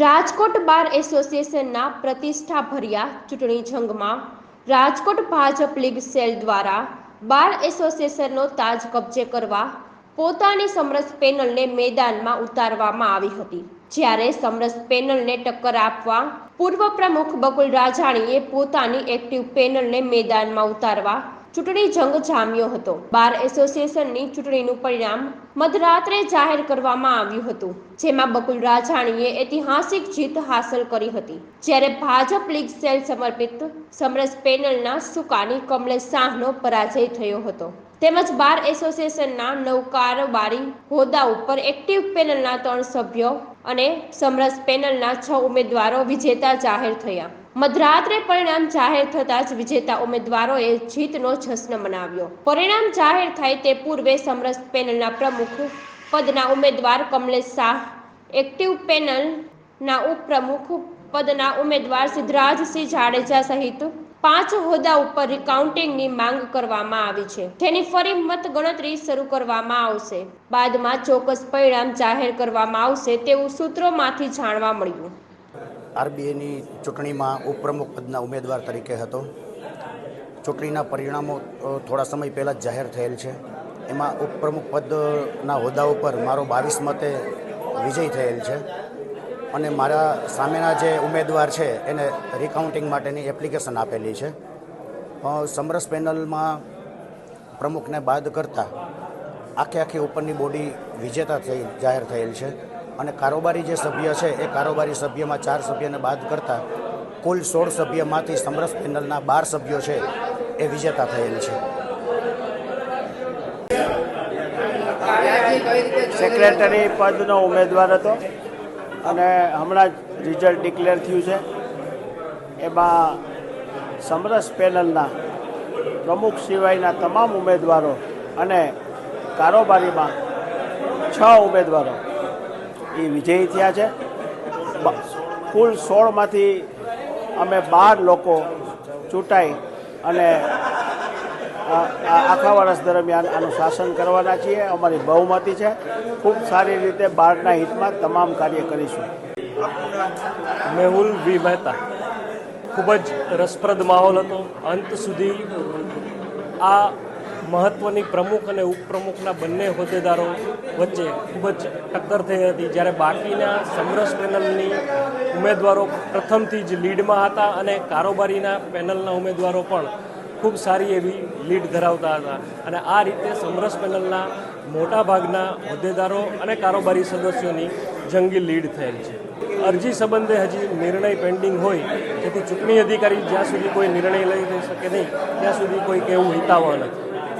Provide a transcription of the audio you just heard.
રાજકોટ બાર એસોસિએશનના પ્રતિષ્ઠાભર્યા ચૂંટણી જંગમાં રાજકોટ ભાજપ લીગ સેલ દ્વારા બાર એસોસિએશનનો તાજ કબજે કરવા પોતાની સમરસ પેનલને મેદાનમાં ઉતારવામાં આવી હતી. જ્યારે સમરસ પેનલને ટક્કર આપવા પૂર્વ પ્રમુખ બકુલ રાજાણીએ પોતાની એક્ટિવ પેનલને મેદાનમાં ઉતારવા ચૂંટણી જંગ જામ્યો હતો. બાર એસોસિએશનની ચૂંટણીનું પરિણામ મધરાત્રે જાહેર કરવામાં આવ્યું હતું, જેમાં બકુલ રાજાણીએ ઐતિહાસિક જીત હાંસલ કરી હતી. જ્યારે ભાજપ લીગ સેલ સમર્પિત સમરસ પેનલના સુકાની કમલેશ શાહનો પરાજય થયો હતો. તેમજ બાર એસોસિએશનના નવ કારોબારી હોદ્દા ઉપર એક્ટિવ પેનલના ત્રણ સભ્યો અને સમરસ પેનલના છ ઉમેદવારો વિજેતા જાહેર થયા. મધરાત્રે પરિણામ જાહેર થતાં જ વિજેતા ઉમેદવારોએ જીતનો જશ્ન મનાવ્યો. પરિણામ જાહેર થાય તે પૂર્વે સમરસ પેનલના પ્રમુખ પદના ઉમેદવાર કમલેશ શાહ, એક્ટિવ પેનલના ઉપપ્રમુખ પદના ઉમેદવાર સિદ્ધરાજસિંહ જાડેજા સહિત પાંચ હોદ્દા ઉપર રિકાઉન્ટિંગની માંગ કરવામાં આવી છે. જેની ફરી મત ગણતરી શરૂ કરવામાં આવશે. બાદમાં ચોક્કસ પરિણામ જાહેર કરવામાં આવશે તેવું સૂત્રોમાંથી જાણવા મળ્યું. આરબીઆઈની ચૂંટણીમાં ઉપપ્રમુખ પદના ઉમેદવાર તરીકે હતો. ચૂંટણીના પરિણામો થોડા સમય પહેલાં જ જાહેર થયેલ છે. એમાં ઉપપ્રમુખ પદના હોદ્દા ઉપર મારો બાવીસ મતે વિજય થયેલ છે. અને મારા સામેના જે ઉમેદવાર છે, એને રિકાઉન્ટિંગ માટેની એપ્લિકેશન આપેલી છે. સમરસ પેનલમાં પ્રમુખને બાદ કરતાં આખે આખી ઉપરની બોડી વિજેતા થઈ, જાહેર થયેલ છે. અને કારોબારી જે સભ્ય છે, એ કારોબારી સભ્યમાં ચાર સભ્યને બાદ કરતાં કુલ સોળ સભ્યમાંથી સમરસ પેનલના બાર સભ્યો છે, એ વિજેતા થયેલ છે. સેક્રેટરી પદનો ઉમેદવાર હતો અને હમણાં જ રિઝલ્ટ ડિક્લેર થયું છે. એમાં સમરસ પેનલના પ્રમુખ સિવાયના તમામ ઉમેદવારો અને કારોબારીમાં છ ઉમેદવારો એ વિજયી થયા છે. કુલ સોળમાંથી અમે બાર લોકો ચૂંટાઈ અને આખા વર્ષ દરમિયાન આનું શાસન કરવાના છીએ. અમારી બહુમતી છે. ખૂબ સારી રીતે બારના હિતમાં તમામ કાર્ય કરીશું. મેહુલ વી મહેતા. ખૂબ જ રસપ્રદ માહોલ હતો. અંત સુધી આ મહત્ત્વની પ્રમુખ અને ઉપપ્રમુખના બંને હોદ્દેદારો વચ્ચે ખૂબ જ ટક્કર થઈ હતી. જ્યારે બાકીના સમરસ પેનલની ઉમેદવારો પ્રથમથી જ લીડમાં હતા અને કારોબારીના પેનલના ઉમેદવારો પણ ખૂબ સારી એવી લીડ ધરાવતા હતા. અને આ રીતે સમરસ પેનલના મોટા ભાગના હોદ્દેદારો અને કારોબારી સદસ્યોની જંગી લીડ થયેલ છે. અરજી સંબંધે હજી નિર્ણય પેન્ડિંગ હોય તેથી ચૂંટણી અધિકારી જ્યાં સુધી કોઈ નિર્ણય લઈ શકે નહીં, ત્યાં સુધી કોઈ કહેવું હિતાવહ નથી.